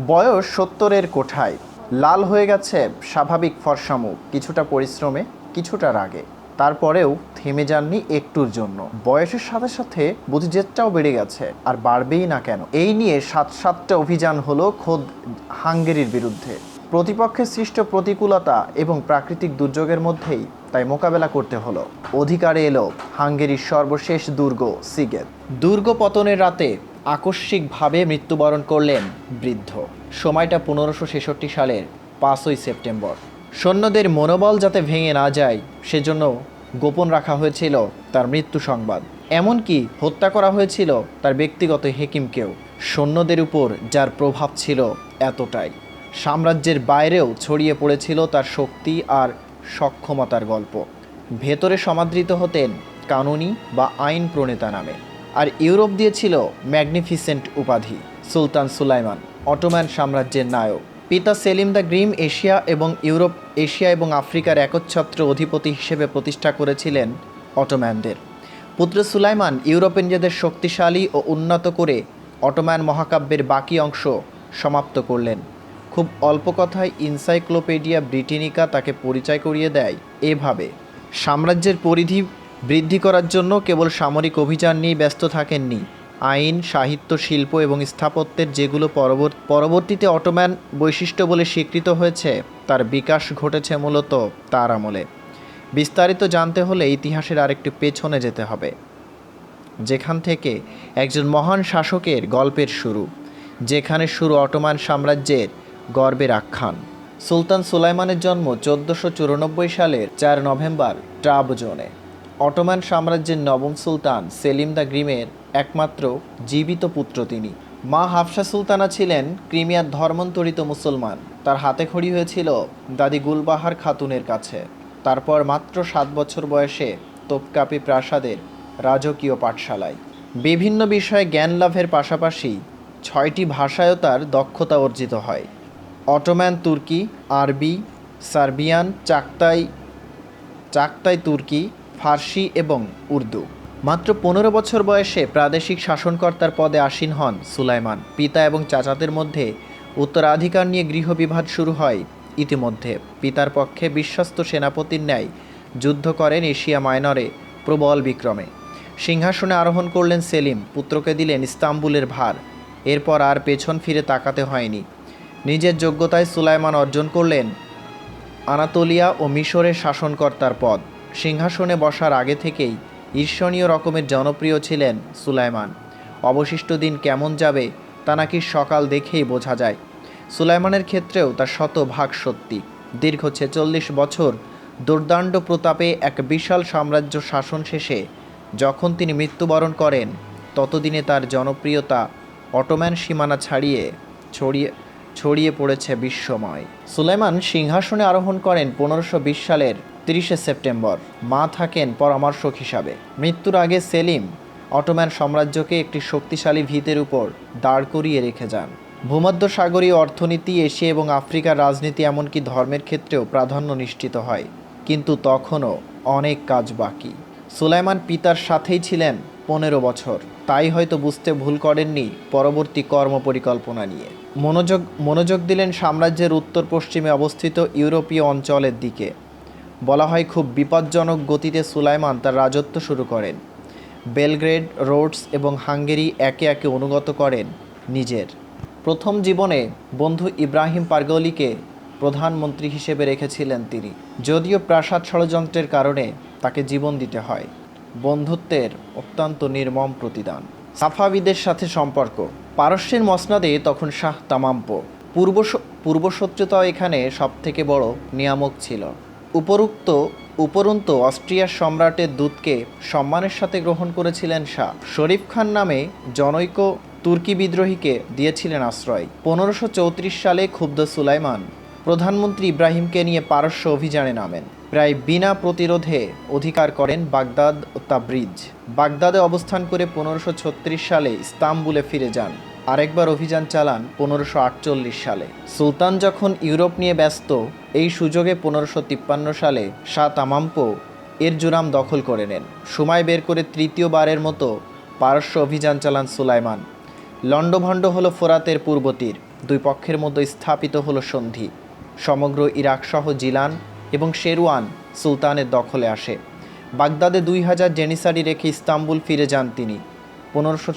বয়স সত্তরের কোঠায়। লাল হয়ে গেছে স্বাভাবিক ফর্সামুখ কিছুটা পরিশ্রমে, কিছুটা রাগে। তারপরেও থেমে যাননি একটুর জন্য। বয়সের সাথে সাথে বুদ্ধিজেতটাও বেড়ে গেছে, আর বাড়বেই না কেন। এই নিয়ে সাত সাতটা অভিযান হলো খোদ হাঙ্গেরির বিরুদ্ধে। প্রতিপক্ষের সৃষ্ট প্রতিকূলতা এবং প্রাকৃতিক দুর্যোগের মধ্যেই তাই মোকাবেলা করতে হলো। অধিকারে এলো হাঙ্গেরির সর্বশেষ দুর্গ সিগেত দুর্গ পতনের রাতে আকস্মিকভাবে মৃত্যুবরণ করলেন বৃদ্ধ। সময়টা পনেরোশো ছেষট্টি সালের পাঁচই সেপ্টেম্বর। সৈন্যদের মনোবল যাতে ভেঙে না যায়, সেজন্য গোপন রাখা হয়েছিল তার মৃত্যু সংবাদ। এমনকি হত্যা করা হয়েছিল তার ব্যক্তিগত হেকিমকেও। সৈন্যদের উপর যার প্রভাব ছিল এতটাই। সাম্রাজ্যের বাইরেও ছড়িয়ে পড়েছিল তার শক্তি আর সক্ষমতার গল্প। ভেতরে সমাদৃত হতেন কানুনি বা আইন প্রণেতা নামে। আর ইউরোপ দিয়েছিল ম্যাগনিফিসেন্ট উপাধি, সুলতান সুলাইমান অটোম্যান সাম্রাজ্যের নায়ক। পিতা সেলিম দ্য গ্রিম এশিয়া এবং ইউরোপ, এশিয়া এবং আফ্রিকার একচ্ছত্র অধিপতি হিসেবে প্রতিষ্ঠা করেছিলেন অটোম্যানদের পুত্র সুলাইমান ইউরোপিয়ানদের শক্তিশালী ও উন্নত করে অটোম্যান মহাকাব্যের বাকি অংশ সমাপ্ত করলেন। খুব অল্প কথায় ইনসাইক্লোপিডিয়া ব্রিটেনিকা তাকে পরিচয় করিয়ে দেয় এভাবে। সাম্রাজ্যের পরিধি বৃদ্ধি করার জন্য কেবল সামরিক অভিযান নিয়ে ব্যস্ত থাকেননি। আইন, সাহিত্য, শিল্প এবং স্থাপত্যের যেগুলো পরবর্তীতে অটোম্যান বৈশিষ্ট্য বলে স্বীকৃত হয়েছে, তার বিকাশ ঘটেছে মূলত তার আমলে। বিস্তারিত জানতে হলে ইতিহাসের আরেকটু পেছনে যেতে হবে। যেখান থেকে একজন মহান শাসকের গল্পের শুরু, যেখানে শুরু অটোমান সাম্রাজ্যের গর্বের আখ্যান। সুলতান সুলাইমানের জন্ম চোদ্দোশো চুরানব্বই সালের চার নভেম্বর ট্রাবজোনে। অটোমান সাম্রাজ্যের নবম সুলতান সেলিম দ্য গ্রিমের একমাত্র জীবিত পুত্র তিনি। মা হাফসা সুলতানা ছিলেন ক্রিমিয়ার ধর্মান্তরিত মুসলমান। তার হাতে খড়ি হয়েছিল দাদি গুলবাহার খাতুনের কাছে। তারপর মাত্র সাত বছর বয়সে তোপকাপি প্রাসাদের রাজকীয় পাঠশালায়। বিভিন্ন বিষয়ে জ্ঞান লাভের পাশাপাশি ছয়টি ভাষায়ও তার দক্ষতা অর্জিত হয়। অটোম্যান তুর্কি, আরবি, সার্বিয়ান, চাকতাই চাকতাই তুর্কি ফার্সি এবং উর্দু। মাত্র পনেরো বছর বয়সে প্রাদেশিক শাসনকর্তার পদে আসীন হন সুলাইমান। পিতা এবং চাচাদের মধ্যে উত্তরাধিকার নিয়ে গৃহবিভাদ শুরু হয় ইতিমধ্যে। পিতার পক্ষে বিশ্বস্ত সেনাপতির ন্যায় যুদ্ধ করেন এশিয়া মাইনরে প্রবল বিক্রমে। সিংহাসনে আরোহণ করলেন সেলিম, পুত্রকে দিলেন ইস্তাম্বুলের ভার। এরপর আর পেছন ফিরে তাকাতে হয়নি। নিজের যোগ্যতায় সুলাইমান অর্জন করলেন আনাতোলিয়া ও মিশরের শাসনকর্তার পদ। সিংহাসনে বসার আগে থেকেই ঈর্ষণীয় রকমের জনপ্রিয় ছিলেন সুলাইমান। অবশিষ্ট দিন কেমন যাবে তা নাকি সকাল দেখেই বোঝা যায়। সুলাইমানের ক্ষেত্রেও তার শতভাগ সত্যি। দীর্ঘ ছেচল্লিশ বছর দুর্দান্ত প্রতাপে এক বিশাল সাম্রাজ্য শাসন শেষে যখন তিনি মৃত্যুবরণ করেন, ততদিনে তার জনপ্রিয়তা অটোম্যান সীমানা ছাড়িয়ে ছড়িয়ে ছড়িয়ে পড়েছে বিশ্বময়। সুলাইমান সিংহাসনে আরোহণ করেন পনেরোশো সালের তিরিশে সেপ্টেম্বর, মা থাকেন পরামর্শক হিসাবে। মৃত্যুর আগে সেলিম অটোম্যান সাম্রাজ্যকে একটি শক্তিশালী ভিতের উপর দাঁড় করিয়ে রেখে যান। ভূমধ্যসাগরীয় অর্থনীতি, এশিয়া এবং আফ্রিকার রাজনীতি এমনকি ধর্মের ক্ষেত্রেও প্রাধান্য নিশ্চিত হয়। কিন্তু তখনও অনেক কাজ বাকি। সুলাইমান পিতার সাথেই ছিলেন পনেরো বছর। তাই হয়তো বুঝতে ভুল করেননি পরবর্তী কর্ম পরিকল্পনা নিয়ে। মনোযোগ মনোযোগ দিলেন সাম্রাজ্যের উত্তর পশ্চিমে অবস্থিত ইউরোপীয় অঞ্চলের দিকে। বলা হয় খুব বিপজ্জনক গতিতে সুলাইমান তার রাজত্ব শুরু করেন। বেলগ্রেড, রোডস এবং হাঙ্গেরি একে একে অনুগত করেন নিজের। প্রথম জীবনে বন্ধু ইব্রাহিম পারগলিকে প্রধানমন্ত্রী হিসেবে রেখেছিলেন তিনি, যদিও প্রাসাদ ষড়যন্ত্রের কারণে তাকে জীবন দিতে হয়। বন্ধুত্বের অত্যন্ত নির্মম প্রতিদান। সাফাবিদের সাথে সম্পর্ক। পারস্যের মসনাদে তখন শাহ তামাম্পো। পূর্ব পূর্বশত্রুতা এখানে সবথেকে বড় নিয়ামক ছিল। উপরুক্ত, উপরন্তু অস্ট্রিয়ার সম্রাটের দূতকে সম্মানের সাথে গ্রহণ করেছিলেন শাহ। শরীফ খান নামে জনৈক তুর্কি বিদ্রোহীকে দিয়েছিলেন আশ্রয়। পনেরোশো চৌত্রিশ সালে ক্ষুব্ধ সুলাইমান প্রধানমন্ত্রী ইব্রাহিমকে নিয়ে পারস্য অভিযানে নামেন। প্রায় বিনা প্রতিরোধে অধিকার করেন বাগদাদ ও তাবরিজ। বাগদাদে অবস্থান করে পনেরোশো সালে ইস্তাম্বুলে ফিরে যান। আরেকবার অভিযান চালান পনেরোশো সালে। সুলতান যখন ইউরোপ নিয়ে ব্যস্ত, এই সুযোগে পনেরোশো সালে শাহ তামাম্পো এর জুরাম দখল করে নেন। সময় বের করে তৃতীয়বারের মতো পারস্য অভিযান চালান সুলাইমান। লণ্ডভণ্ড হল ফোরাতের পূর্ব তীর, দুই পক্ষের মধ্যে স্থাপিত হলো সন্ধি। সমগ্র ইরাক সহ জিলান এবং শেরওয়ান সুলতানের দখলে আসে। বাগদাদে দুই হাজার জেনিসারি রেখে ইস্তাম্বুল ফিরে যান তিনি। পনেরোশো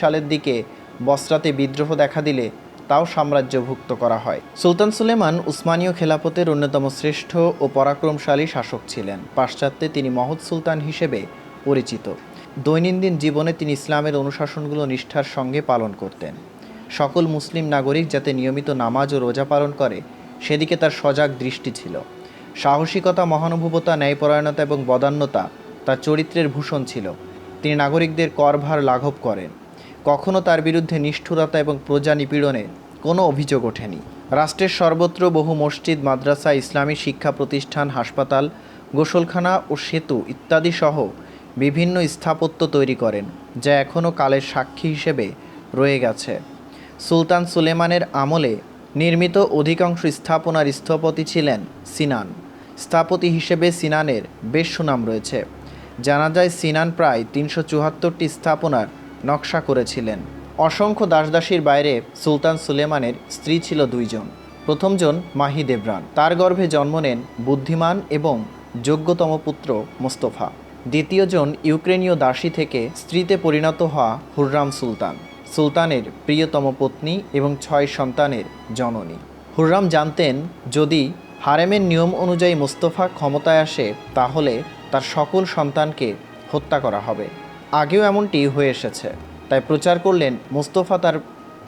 সালের দিকে বসরাতে বিদ্রোহ দেখা দিলে তাও সাম্রাজ্যভুক্ত করা হয়। সুলতান সুলেমান উসমানীয় খেলাফতের অন্যতম শ্রেষ্ঠ ও পরাক্রমশালী শাসক ছিলেন। পাশ্চাত্যে তিনি মহৎ সুলতান হিসেবে পরিচিত। দৈনন্দিন জীবনে তিনি ইসলামের অনুশাসনগুলো নিষ্ঠার সঙ্গে পালন করতেন। সকল মুসলিম নাগরিক যাতে নিয়মিত নামাজ ও রোজা পালন করে, সেদিকে তার সজাগ দৃষ্টি ছিল। সাহসিকতা, মহানুভবতা, ন্যায়পরায়ণতা এবং বদান্যতা তার চরিত্রের ভূষণ ছিল। তিনি নাগরিকদের করভার লাঘব করেন। কখনো তার বিরুদ্ধে নিষ্ঠুরতা এবং প্রজা নিপীড়নে কোনো অভিযোগ ওঠেনি। রাষ্ট্রের সর্বত্র বহু মসজিদ, মাদ্রাসা, ইসলামী শিক্ষা প্রতিষ্ঠান, হাসপাতাল, গোসলখানা ও সেতু ইত্যাদি সহ বিভিন্ন স্থাপত্য তৈরি করেন, যা এখনও কালের সাক্ষী হিসেবে রয়ে গেছে। সুলতান সুলেমানের আমলে নির্মিত অধিকাংশ স্থাপনার স্থপতি ছিলেন সিনান। স্থাপতি হিসেবে সিনানের বেশ সুনাম রয়েছে। জানা যায় সিনান প্রায় তিনশো চুয়াত্তরটি স্থাপনার নকশা করেছিলেন। অসংখ্য দাসদাসীর বাইরে সুলতান সুলেমানের স্ত্রী ছিল দুইজন। প্রথমজন মাহি দেবরান তার গর্ভে জন্ম নেন বুদ্ধিমান এবং যোগ্যতম পুত্র মোস্তফা। দ্বিতীয়জন ইউক্রেনীয় দাসী থেকে স্ত্রীতে পরিণত হওয়া হুররাম সুলতান। সুলতানের প্রিয়তম পত্নী এবং ছয় সন্তানের জননী। হুররাম জানতেন, যদি হারেমের নিয়ম অনুযায়ী মোস্তফা ক্ষমতায় আসে, তাহলে তার সকল সন্তানকে হত্যা করা হবে। আগেও এমনটি হয়ে এসেছে। তাই প্রচার করলেন মোস্তফা তার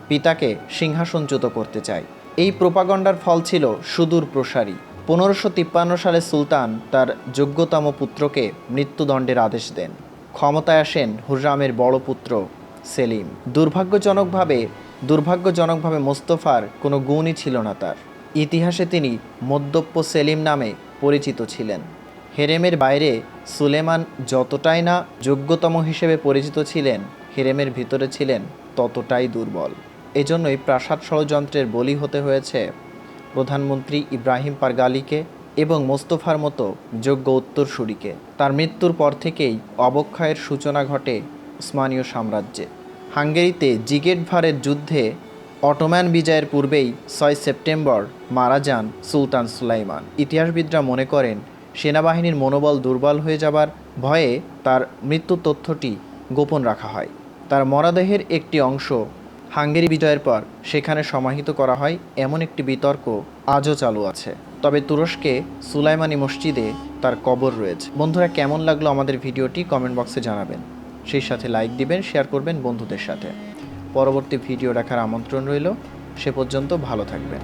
পিতাকে সিংহাসনচ্যুত করতে চায়। এই প্রোপাগণ্ডার ফল ছিল সুদূর প্রসারী। পনেরোশো তিপ্পান্ন সালে সুলতান তার যোগ্যতম পুত্রকে মৃত্যুদণ্ডের আদেশ দেন। ক্ষমতায় আসেন হুররামের বড় পুত্র সেলিম। দুর্ভাগ্যজনকভাবে দুর্ভাগ্যজনকভাবে মোস্তফার কোনো গুণই ছিল না তার। ইতিহাসে তিনি মদ্যপ্য সেলিম নামে পরিচিত ছিলেন। হেরেমের বাইরে সুলেমান যতটাই না যোগ্যতম হিসেবে পরিচিত ছিলেন, হেরেমের ভিতরে ছিলেন ততটাই দুর্বল। এজন্যই প্রাসাদ ষড়যন্ত্রের বলি হতে হয়েছে। প্রধানমন্ত্রী ইব্রাহিম পারগালিকে এবং মোস্তফার মতো যোগ্য উত্তরসূরিকে। তার মৃত্যুর পর থেকেই অবক্ষয়ের সূচনা ঘটে উসমানীয় সাম্রাজ্যে। হাঙ্গেরিতে জিগেটভারের যুদ্ধে অটোম্যান বিজয়ের পূর্বেই ছয় সেপ্টেম্বর মারা যান সুলতান সুলাইমান। ইতিহাসবিদরা মনে করেন সেনাবাহিনীর মনোবল দুর্বল হয়ে যাবার ভয়ে তার মৃত্যু তথ্যটি গোপন রাখা হয়। তার মরাদেহের একটি অংশ হাঙ্গেরি বিজয়ের পর সেখানে সমাহিত করা হয়, এমন একটি বিতর্ক আজও চালু আছে। তবে তুরস্কে সুলাইমানি মসজিদে তার কবর রয়েছে। বন্ধুরা, কেমন লাগল আমাদের ভিডিওটি কমেন্ট বক্সে জানাবেন। সেই সাথে লাইক দিবেন, শেয়ার করবেন বন্ধুদের সাথে। পরবর্তী ভিডিও দেখার আমন্ত্রণ রইল। সে পর্যন্ত ভালো থাকবেন।